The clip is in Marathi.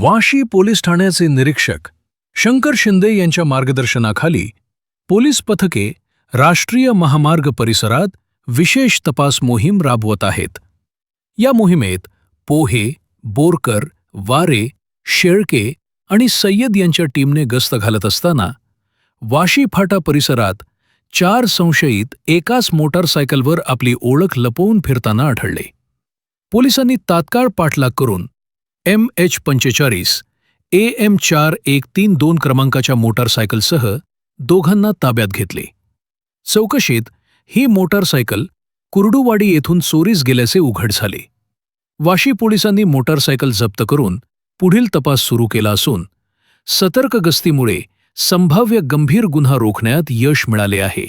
वाशी पोलीस ठाण्याचे निरीक्षक शंकर शिंदे यांच्या मार्गदर्शनाखाली पोलीस पथके राष्ट्रीय महामार्ग परिसरात विशेष तपास मोहीम राबवत आहेत. या मोहिमेत पोहे बोरकर वारे शेळके आणि सय्यद यांच्या टीमने गस्त घालत असताना वाशी फाटा परिसरात चार संशयित एकाच मोटारसायकलवर आपली ओळख लपवून फिरताना आढळले. पोलिसांनी तात्काळ पाठलाग करून एम एच पंचेचाळीस ए एम चार एक तीन दोन क्रमांकाच्या मोटारसायकलसह दोघांना ताब्यात घेतले. चौकशीत ही मोटारसायकल कुर्डुवाडी येथून चोरीस गेल्याचे उघड झाले. वाशी पोलिसांनी मोटारसायकल जप्त करून पुढील तपास सुरू केला असून सतर्क गस्तीमुळे संभाव्य गंभीर गुन्हा रोखण्यात यश मिळाले आहे.